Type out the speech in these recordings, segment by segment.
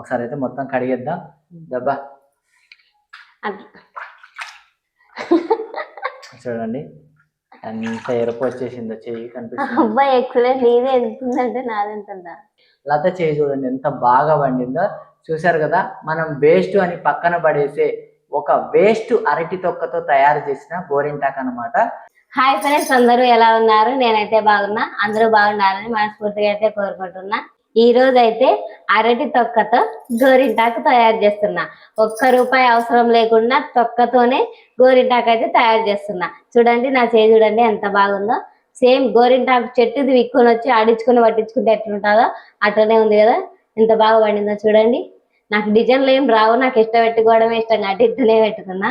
ఒకసారి అయితే మొత్తం కడిగేద్దాం. దబ్బా. చూడండి. ఎంత ఎరుపు వచ్చేసిందో చెయ్యి కనిపిస్తుంది. అబ్బాయి ఎక్సలెంట్ నీదే లత చేయి చూడండి ఎంత బాగా వండిందో. చూశారు కదా మనం వేస్ట్ అని పక్కన పడేసే ఒక వేస్ట్ అరటి తొక్కతో తయారు చేసిన గోరింటాక్ అన్నమాట. హాయ్ ఫ్రెండ్స్ అందరూ ఎలా ఉన్నారు? నేనైతే బాగున్నా అందరూ బాగున్నారని మనస్ఫూర్తిగా అయితే కోరుకుంటున్నా. ఈ రోజు అయితే అరటి తొక్కతో గోరింటాకు తయారు చేస్తున్నా. ఒక్క రూపాయి అవసరం లేకుండా తొక్కతోనే గోరింటాకు అయితే తయారు చేస్తున్నా. చూడండి నా చేయి చూడండి ఎంత బాగుందో. సేమ్ గోరింటాకు చెట్టుది విక్కుని వచ్చి ఆడించుకుని పట్టించుకుంటే ఎట్లుంటుందో అట్లనే ఉంది కదా. ఎంత బాగా పండిందో చూడండి. నాకు డిజైన్లు ఏం రావు నాకు ఇష్టం పెట్టుకోవడమే ఇష్టం కాబట్టి ఇట్లనే పెట్టుకున్నా.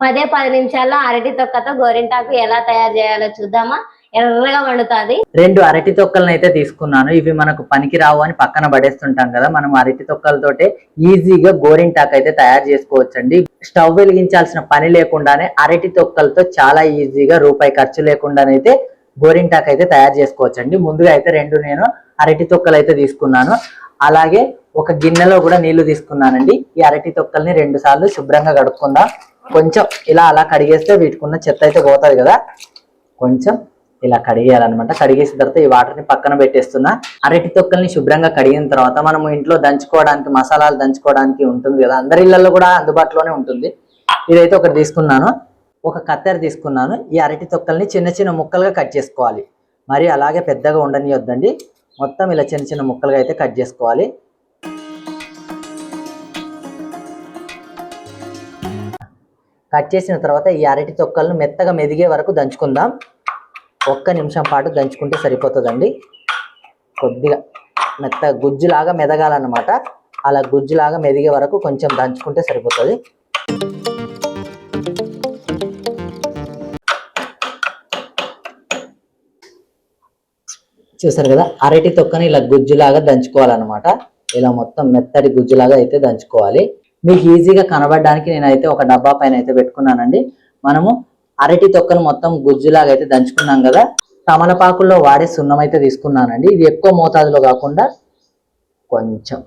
పదే పది నిమిషాల్లో అరటి తొక్కతో గోరింటాకు ఎలా తయారు చేయాలో చూద్దామా? ఎర్రగా వండుతుంది. రెండు అరటి తొక్కలను అయితే తీసుకున్నాను. ఇవి మనకు పనికి రావు అని పక్కన పడేస్తుంటాం కదా మనం అరటి తొక్కలతోటే ఈజీగా గోరింటాక్ అయితే తయారు చేసుకోవచ్చండి. స్టవ్ వెలిగించాల్సిన పని లేకుండానే అరటి తొక్కలతో చాలా ఈజీగా రూపాయి ఖర్చు లేకుండానైతే గోరింటాక్ అయితే తయారు చేసుకోవచ్చండి. ముందుగా అయితే రెండు నేను అరటి తొక్కలు అయితే తీసుకున్నాను. అలాగే ఒక గిన్నెలో కూడా నీళ్ళు తీసుకున్నానండి. ఈ అరటి తొక్కల్ని రెండు సార్లు శుభ్రంగా కడుక్కుందాం. కొంచెం ఇలా అలా కడిగేస్తే వీటికున్న చెత్త అయితే పోతుంది కదా. కొంచెం ఇలా కడిగేయాలన్నమాట. కడిగేసిన తర్వాత ఈ వాటర్ని పక్కన పెట్టేస్తున్నా అరటి తొక్కల్ని శుభ్రంగా కడిగిన తర్వాత మనం ఇంట్లో దంచుకోవడానికి మసాలాలు దంచుకోవడానికి ఉంటుంది కదా. అందరి ఇళ్ళలో కూడా అందుబాటులోనే ఉంటుంది. ఇదైతే ఒకటి తీసుకున్నాను. ఒక కత్తెర తీసుకున్నాను. ఈ అరటి తొక్కల్ని చిన్న చిన్న ముక్కలుగా కట్ చేసుకోవాలి. మరి అలాగే పెద్దగా ఉండనియొద్దండి. మొత్తం ఇలా చిన్న చిన్న ముక్కలుగా అయితే కట్ చేసుకోవాలి. కట్ చేసిన తర్వాత ఈ అరటి తొక్కలను మెత్తగా మెదిగే వరకు దంచుకుందాం. ఒక్క నిమిషం పాటు దంచుకుంటే సరిపోతుందండి. కొద్దిగా మెత్త గుజ్జులాగా మెదగాలన్నమాట. అలా గుజ్జులాగా మెదిగే వరకు కొంచెం దంచుకుంటే సరిపోతుంది. చూసారు కదా అరటి తొక్కని ఇలా గుజ్జులాగా దంచుకోవాలన్నమాట. ఇలా మొత్తం మెత్తటి గుజ్జులాగా అయితే దంచుకోవాలి. మీకు ఈజీగా కనబడడానికి నేనైతే ఒక డబ్బా పైన అయితే పెట్టుకున్నానండి. మనము అరటి తొక్కను మొత్తం గుజ్జులాగా అయితే దంచుకున్నాం కదా. తమలపాకుల్లో వాడే సున్నం అయితే తీసుకున్నానండి. ఇది ఎక్కువ మోతాదులో కాకుండా కొంచెం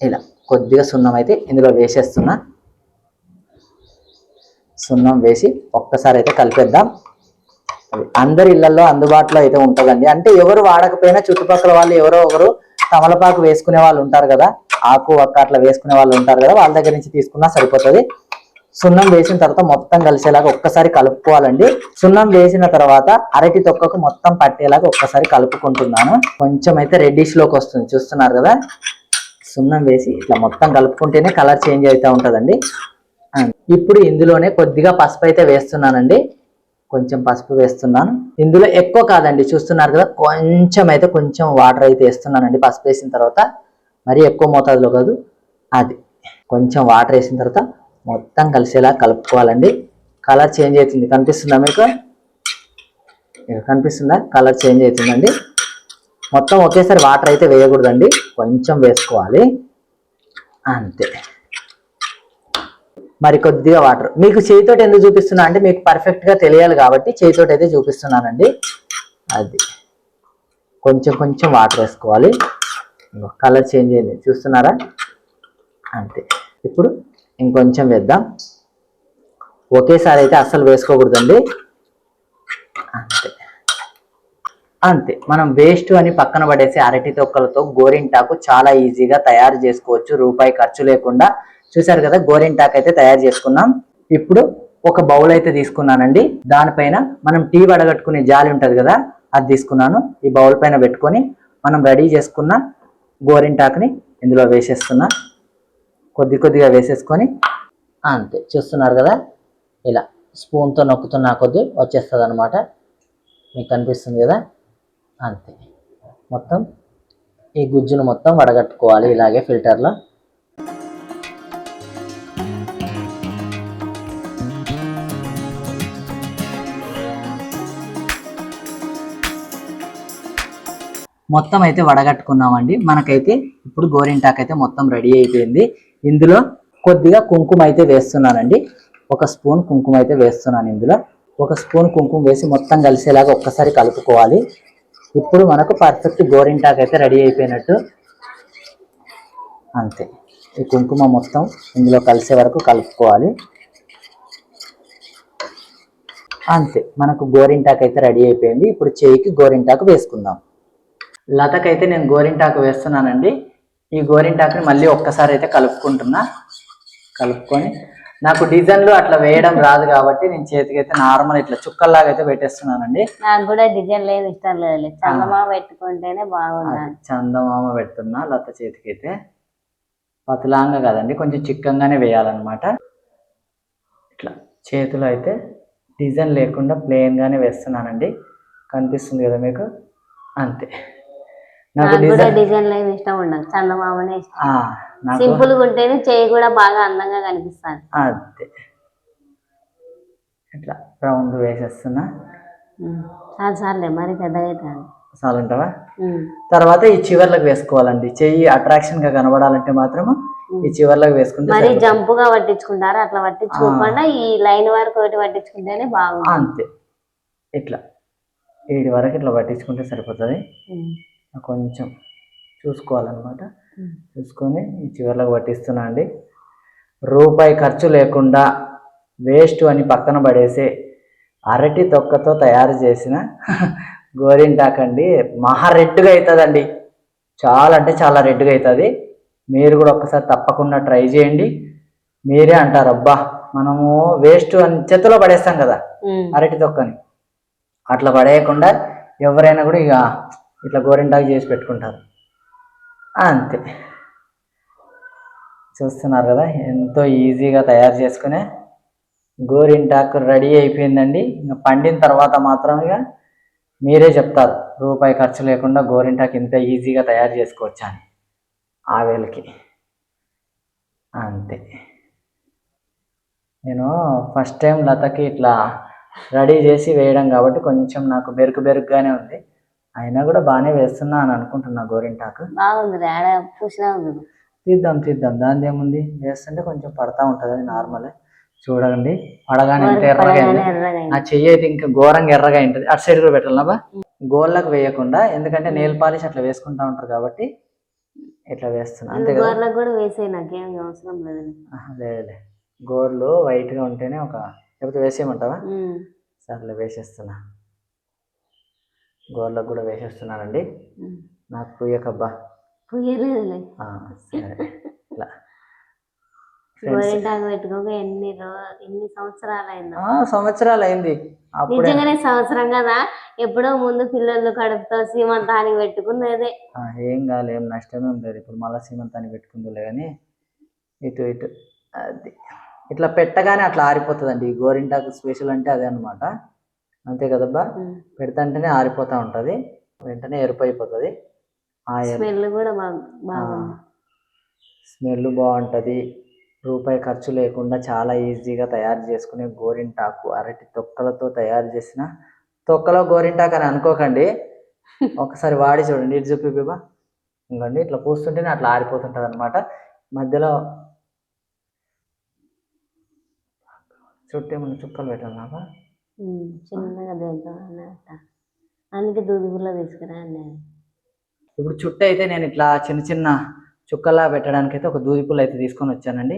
ఇలా కొద్దిగా సున్నం అయితే ఇందులో వేసేస్తున్నా. సున్నం వేసి ఒక్కసారి అయితే కలిపేద్దాం. అందరి ఇళ్ళలో అందుబాటులో అయితే ఉంటుందండి. అంటే ఎవరు వాడకపోయినా చుట్టుపక్కల వాళ్ళు ఎవరో ఒకరు తమలపాకు వేసుకునే వాళ్ళు ఉంటారు కదా. ఆకు ఒక్క అట్లా వేసుకునే వాళ్ళు ఉంటారు కదా. వాళ్ళ దగ్గర నుంచి తీసుకున్నా సరిపోతుంది. సున్నం వేసిన తర్వాత మొత్తం కలిసేలాగా ఒక్కసారి కలుపుకోవాలండి. సున్నం వేసిన తర్వాత అరటి తొక్కకు మొత్తం పట్టేలాగా ఒక్కసారి కలుపుకుంటున్నాను. కొంచెం అయితే రెడ్డిష్లోకి వస్తుంది చూస్తున్నారు కదా? సున్నం వేసి ఇట్లా మొత్తం కలుపుకుంటేనే కలర్ చేంజ్ అవుతూ ఉంటుందండి. ఇప్పుడు ఇందులోనే కొద్దిగా పసుపు అయితే వేస్తున్నానండి. కొంచెం పసుపు వేస్తున్నాను. ఇందులో ఎక్కువ కాదండి చూస్తున్నారు కదా? కొంచెం అయితే కొంచెం వాటర్ అయితే వేస్తున్నానండి పసుపు వేసిన తర్వాత. మరీ ఎక్కువ మోతాదులో కాదు. అది కొంచెం వాటర్ వేసిన తర్వాత మొత్తం కలిసేలా కలుపుకోవాలండి. కలర్ చేంజ్ అవుతుంది. కనిపిస్తుందా మీకు? కనిపిస్తుందా? కలర్ చేంజ్ అవుతుందండి. మొత్తం ఒకేసారి వాటర్ అయితే వేయకూడదండి. కొంచెం వేసుకోవాలి. అంతే. మరి కొద్దిగా వాటర్ మీకు చేతితోటి ఎందుకు చూపిస్తున్నా? అంటే మీకు పర్ఫెక్ట్గా తెలియాలి కాబట్టి చేతితోటి అయితే చూపిస్తున్నానండి. అది. కొంచెం కొంచెం వాటర్ వేసుకోవాలి. కలర్ చేంజ్ అయింది. చూస్తున్నారా? అంతే. ఇప్పుడు ఇంకొంచెం వేద్దాం. ఒకేసారి అయితే అస్సలు వేసుకోకూడదండి. అంతే. అంతే. మనం వేస్ట్ అని పక్కన పడేసి అరటి తొక్కలతో గోరింటాకు చాలా ఈజీగా తయారు చేసుకోవచ్చు. రూపాయి ఖర్చు లేకుండా. చూసారు కదా గోరింటాకు అయితే తయారు చేసుకున్నాం. ఇప్పుడు ఒక బౌల్ అయితే తీసుకున్నానండి. దానిపైన మనం టీ వడగట్టుకునే జాలి ఉంటుంది కదా అది తీసుకున్నాను. ఈ బౌల్ పైన పెట్టుకొని మనం రెడీ చేసుకున్న గోరింటాకుని ఇందులో వేసేస్తున్నా. కొద్ది కొద్దిగా వేసేసుకొని అంతే చూస్తున్నారు కదా? ఇలా స్పూన్తో నొక్కుతున్నా కొద్ది వచ్చేస్తుంది అనమాట మీకు కనిపిస్తుంది కదా? అంతే. మొత్తం ఈ గుజ్జును మొత్తం వడగట్టుకోవాలి ఇలాగే ఫిల్టర్లో. మొత్తం అయితే వడగట్టుకున్నామండి. మనకైతే ఇప్పుడు గోరింటాకైతే మొత్తం రెడీ అయిపోయింది. ఇందులో కొద్దిగా కుంకుమ అయితే వేస్తున్నానండి. ఒక స్పూన్ కుంకుమ అయితే వేస్తున్నాను ఇందులో. ఒక స్పూన్ కుంకుమ వేసి మొత్తం కలిసేలాగా ఒక్కసారి కలుపుకోవాలి. ఇప్పుడు మనకు పర్ఫెక్ట్ గోరింటాకు అయితే రెడీ అయిపోయినట్టు. అంతే. ఈ కుంకుమ మొత్తం ఇందులో కలిసే వరకు కలుపుకోవాలి. అంతే. మనకు గోరింటాకు అయితే రెడీ అయిపోయింది. ఇప్పుడు చేయికి గోరింటాకు వేసుకుందాం. లతకైతే నేను గోరింటాకు వేస్తున్నానండి. ఈ గోరింటాకుని మళ్ళీ ఒక్కసారి అయితే కలుపుకుంటున్నా. కలుపుకొని నాకు డిజైన్లు అట్లా వేయడం రాదు కాబట్టి నేను చేతికి అయితే నార్మల్ ఇట్లా చుక్కల్లాగా అయితే పెట్టేస్తున్నానండి. నాకు కూడా డిజైన్ లేదు ఇష్టం లేదు చందమామ పెట్టుకుంటేనే బాగుంది చందమామ పెడుతున్నా లత చేతికి అయితే. పతలాంగా కదండి కొంచెం చిక్కంగానే వేయాలన్నమాట. ఇట్లా చేతిలో అయితే డిజైన్ లేకుండా ప్లెయిన్ గానే వేస్తున్నానండి. కనిపిస్తుంది కదా మీకు? అంతే. నాకు కూడా డిజైన్ డిజైన్ లేదు ఇష్టం ఉండదు. చందమామనే ఇష్టం. సింపుల్గా ఉంటేనే చేయి కూడా బాగా అందంగా కనిపిస్తుంది అంతే ఇట్లా రౌండ్ వేసేస్తున్నా. చాలు చాలులే మరి పెద్దగా అవుతుంది. చాలంటావా? తర్వాత ఈ చివర్లకు వేసుకోవాలండి. చెయ్యి అట్రాక్షన్గా కనబడాలంటే మాత్రము ఈ చివర్లకు వేసుకుంటే మరి. జంపుగా పట్టించుకుంటారు? అట్లా పట్టించుకోకుండా ఈ లైన్ వరకు ఒకటి పట్టించుకుంటేనే బాగుంది అంతే. ఇట్లా. ఏడు వరకు ఇట్లా పట్టించుకుంటే సరిపోతుంది. కొంచెం చూసుకోవాలన్నమాట. చూసుకొని ఈ చివర్లకు పట్టిస్తున్నా అండి. రూపాయి ఖర్చు లేకుండా వేస్ట్ అని పక్కన పడేసే అరటి తొక్కతో తయారు చేసిన గోరింటాకండి మహా రెడ్గా అవుతుందండి. చాలా అంటే చాలా రెడ్గా అవుతుంది. మీరు కూడా ఒక్కసారి తప్పకుండా ట్రై చేయండి. మీరే అంటారు అబ్బా మనము వేస్ట్ అని చేతిలో పడేస్తాం కదా. అరటి తొక్కని. అట్లా పడేయకుండా ఎవరైనా కూడా ఇక ఇట్లా గోరింటాకు చేసి పెట్టుకుంటారు. అంతే. చూస్తున్నారు కదా ఎంతో ఈజీగా తయారు చేసుకునే గోరింటాకు రెడీ అయిపోయిందండి. ఇంకా పండిన తర్వాత మాత్రం ఇక మీరే చెప్తారు రూపాయి ఖర్చు లేకుండా గోరింటాకు ఇంత ఈజీగా తయారు చేసుకోవచ్చా అని. ఆ వేలకి అంతే. నేను ఫస్ట్ టైం లతకి ఇట్లా రెడీ చేసి వేయడం కాబట్టి కొంచెం నాకు బెరుకు బెరుకుగానే ఉంది. అయినా కూడా బాగానే వేస్తున్నా అని అనుకుంటున్నా గోరింటాకు. బాగుంది ఆడ ఉంది. తీద్దాం తీద్దాం. దాని ఏముంది? వేస్తుంటే కొంచెం పడతా ఉంటుంది అది నార్మలే. చూడండి. పడగానే ఎర్రగా అయింది. నా చెయ్యి అయితే ఇంకా ఘోరంగా ఎర్రగా ఉంటుంది అటు సైడ్ కూడా పెట్టాలనా గోళ్ళకు వేయకుండా ఎందుకంటే నెయిల్ పాలిష్ అట్లా వేసుకుంటా ఉంటారు కాబట్టి ఇట్లా వేస్తున్నా. అంతే కదా? కూడా వేసే నాకేం అవసరం లేదు. లేదులే గోర్లు white గా ఉంటేనే ఒక లేకపోతే వేసేయమంటావా. సర్లే వేసేస్తున్నా. గోర్లకు కూడా వేసేస్తున్నానండి. నాకు పుయ్యకబ్బా. సరే. గోరింటాకు పెట్టుకోక ఎన్ని సంవత్సరాలు అయిందో సంవత్సరాలు అయింది నిజంగానే సంవత్సరం కదా. ఎప్పుడో ముందు పిల్లలు కడుపుతో సీమంతానికి పెట్టుకునేదే. ఆ, ఏం కాదు ఏం నష్టమే ఉండదు. ఇప్పుడు మళ్ళీ సీమంతాన్ని పెట్టుకుందులే కానీ ఇటు ఇటు. అది. ఇట్లా పెట్టగానే అట్లా ఆరిపోతుందండి. ఈ గోరింటాకు స్పెషల్ అంటే అదే అనమాట అంతే కదబ్బా. పెడతంటేనే ఆరిపోతూ ఉంటుంది. వెంటనే ఎరుపైపోతుంది. ఆ ఎరు స్మెల్ కూడా స్మెల్ బాగుంటుంది. రూపాయి ఖర్చు లేకుండా చాలా ఈజీగా తయారు చేసుకునే గోరింటాకు అరటి తొక్కలతో తయారు చేసిన తొక్కలో గోరింటాకు అని అనుకోకండి. ఒకసారి వాడి చూడండి. ఇటు చూపి బిబా ఇంకోండి ఇట్లా పూస్తుంటేనే అట్లా ఆరిపోతుంటుంది అనమాట మధ్యలో చుట్టూ ఏమన్నా చుక్కలు పెట్టాలన్నా ఉమ్. చిన్నగా దేద్దాం అన్నట్ట అందుకే దూది పుల్ల తీసుకురా ఇప్పుడు చుట్టూ అయితే నేను ఇట్లా చిన్న చిన్న చుక్కలా పెట్టడానికి అయితే ఒక దూది పుల్ల అయితే తీసుకొని వచ్చానండి.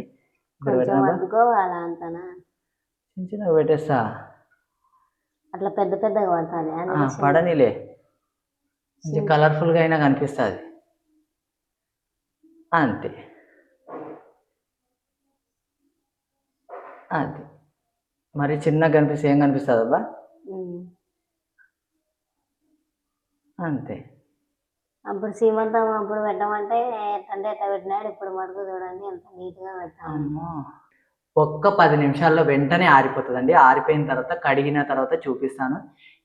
ఇక్కడ కొంచెం పెట్టినా అద్దుకోవాలా అంతనా? చిన్న చిన్నగా పెట్టేస్తా. అట్లా పెద్ద పెద్దగా పడుతుంది ఆ, పడనిలే. కొంచెం కలర్ఫుల్గా అయినా కనిపిస్తుంది. అంతే. అంతే. మరి చిన్నగా కనిపిస్తే ఏం కనిపిస్తుంది అబ్బా. అంతే. అప్పుడు సీమంతం అప్పుడు పెట్టమంటే ఎట్టంటే ఎట్ట పెట్టినాడు? ఇప్పుడు మటుకు చూడండి ఎంత నీట్గా పెట్టాము ఒక్క పది నిమిషాల్లో వెంటనే ఆరిపోతుందండి. ఆరిపోయిన తర్వాత కడిగిన తర్వాత చూపిస్తాను.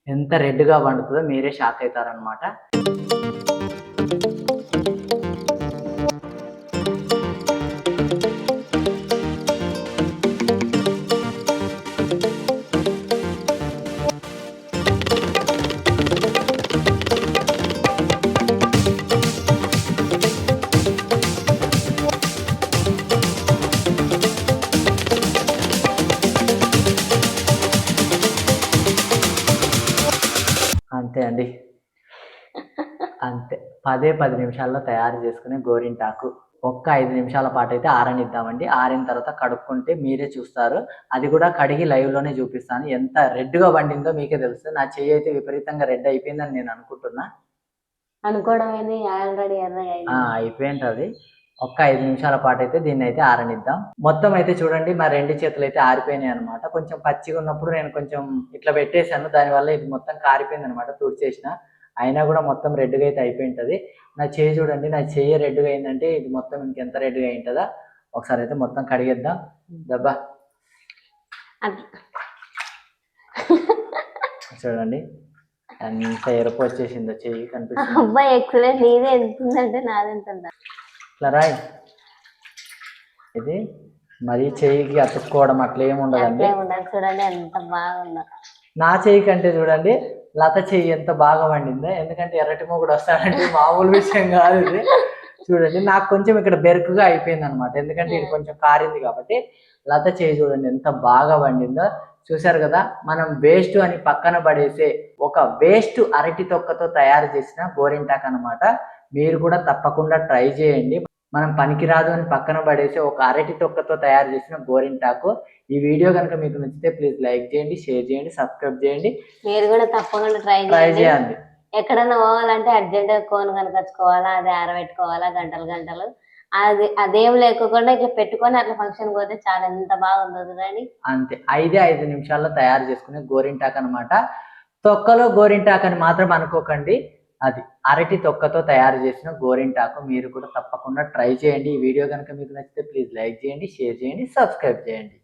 ఎంత రెడ్గా వండుతుందో మీరే షాక్ అవుతారనమాట అంతే పదే నిమిషాల్లో తయారు చేసుకునే గోరింటాకు. ఒక్క ఐదు నిమిషాల పాటు అయితే ఆరనిద్దామండి. ఆరిన తర్వాత కడుక్కుంటే మీరే చూస్తారు. అది కూడా కడిగి live లోనే చూపిస్తాను. ఎంత రెడ్గా వండిందో మీకే తెలుస్తుంది నా చెయ్యి అయితే విపరీతంగా రెడ్ అయిపోయిందని నేను అనుకుంటున్నా. అనుకోవడం ఏంది? ఆల్రెడీ అయిపోయింటది. ఒక్క ఐదు నిమిషాల పాటు అయితే దీన్ని అయితే ఆరనిద్దాం. మొత్తం అయితే చూడండి మా రెండు చేతులు అయితే ఆరిపోయినాయి అనమాట కొంచెం పచ్చిగా ఉన్నప్పుడు నేను కొంచెం ఇట్లా పెట్టేశాను. దానివల్ల ఇది మొత్తం కారిపోయింది అనమాట తుడిచేసిన. అయినా కూడా మొత్తం రెడ్గా అయితే అయిపోయింటది. నా చేయి చూడండి నా చెయ్యి రెడ్గా అయిందంటే ఇది మొత్తం ఇంకెంత రెడ్గా అయింటుందా? ఒకసారి అయితే మొత్తం కడిగేద్దాం. దబ్బా. చూడండి ఎంత ఎరుపు వచ్చేసిందో చెయ్యి కనిపిస్తుంది. అబ్బాయి ఎక్సలెంట్ నీదే ఇట్లా రాయ్ ఇది మరీ చెయ్యికి అతుక్కోవడం అట్లా ఏమి ఉండదండి చూడండి ఎంత బాగుందో. నా చెయ్యి కంటే చూడండి లత చెయ్యి ఎంత బాగా వండిందో? ఎందుకంటే ఎర్రటి మొగుడు వస్తాడంటే మామూలు విషయం కాదు ఇది. చూడండి నాకు కొంచెం ఇక్కడ బెరుకుగా అయిపోయింది అనమాట ఎందుకంటే ఇది కొంచెం కారింది కాబట్టి లత చెయ్యి చూడండి ఎంత బాగా వండిందో. చూశారు కదా మనం వేస్ట్ అని పక్కన పడేసే ఒక వేస్ట్ అరటి తొక్కతో తయారు చేసిన గోరింటాక్ అన్నమాట. మీరు కూడా తప్పకుండా ట్రై చేయండి. మనం పనికిరాదు అని పక్కన పడేసి ఒక అరటి తొక్కతో తయారు చేసిన గోరింటాకు. ఈ వీడియో కనుక మీకు నచ్చితే ప్లీజ్ లైక్ చేయండి షేర్ చేయండి సబ్స్క్రైబ్ చేయండి. మీరు కూడా తప్పకుండా ట్రై ట్రై చేయండి. ఎక్కడన్నా పోవాలంటే అర్జెంట్ కోన్ కనుకొచ్చుకోవాలా అది ఆరబెట్టుకోవాలా గంటలు గంటలు. అది అదేం లేకుండా ఇట్లా పెట్టుకొని అట్లా ఫంక్షన్ పోతే చాలా ఎంత బాగుందో చూడండి. అంతే. ఐదే ఐదు నిమిషాల్లో తయారు చేసుకునే గోరింటాక్ అన్నమాట. తొక్కలో గోరింటాక్ అని మాత్రం అనుకోకండి. అది అరటి తొక్కతో తయారు చేసిన గోరింటాకు మీరు కూడా తప్పకుండా ట్రై చేయండి. ఈ వీడియో కనుక మీకు నచ్చితే ప్లీజ్ లైక్ చేయండి షేర్ చేయండి సబ్స్క్రైబ్ చేయండి.